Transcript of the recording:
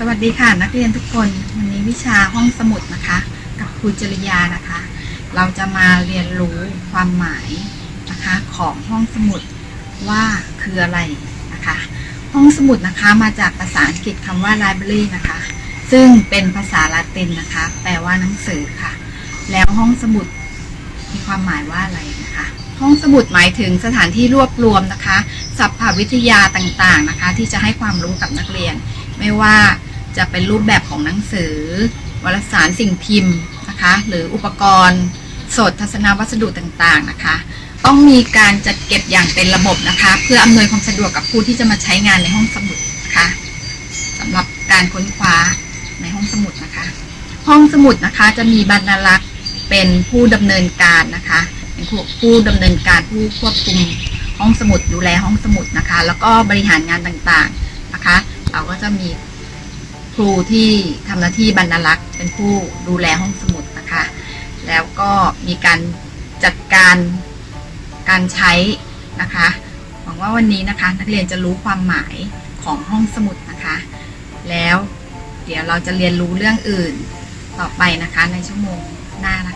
สวัสดีค่ะ นักเรียนทุกคนวันนี้วิชาห้องสมุดนะคะ กับครูจริยานะคะ เราจะมาเรียนรู้ความหมายนะคะของห้องสมุดว่าคืออะไรนะคะ ห้องสมุดนะคะมาจากภาษาอังกฤษคำว่า library นะคะ ซึ่งเป็นภาษาละตินนะคะ แปลว่าหนังสือค่ะ แล้วห้องสมุดมีความหมายว่าอะไรนะคะ ห้องสมุดหมายถึงสถานที่รวบรวมนะคะ สัพพวิทยาต่างๆนะคะ ที่จะให้ความรู้กับนักเรียน ไม่ว่า จะเป็นรูปแบบของหนังสือ วารสารสิ่งพิมพ์นะคะ หรืออุปกรณ์ สดทัศนวัสดุต่างๆนะคะ ต้องมีการจัดเก็บอย่างเป็นระบบนะคะ เพื่ออำนวยความสะดวกกับผู้ที่จะมาใช้งานในห้องสมุดนะคะสำหรับการค้นคว้าในห้องสมุดนะคะ ห้องสมุดนะคะจะมีบรรณารักษ์เป็นผู้ดำเนินการนะคะเป็นผู้ผู้ดำเนินการผู้ควบคุมห้องสมุดดูแลห้องสมุดนะคะ แล้วก็บริหารงานต่างๆนะคะ เราก็จะมี ครูที่ทำหน้าที่บรรลักษ์เป็นผู้ดูแลห้องสมุดนะคะ แล้วก็มีการจัดการการใช้นะคะหวังว่าวันนี้นะคะ นักเรียนจะรู้ความหมายของห้องสมุดนะคะ แล้วเดี๋ยวเราจะเรียนรู้เรื่องอื่นต่อไปนะคะในชั่วโมงหน้านะคะ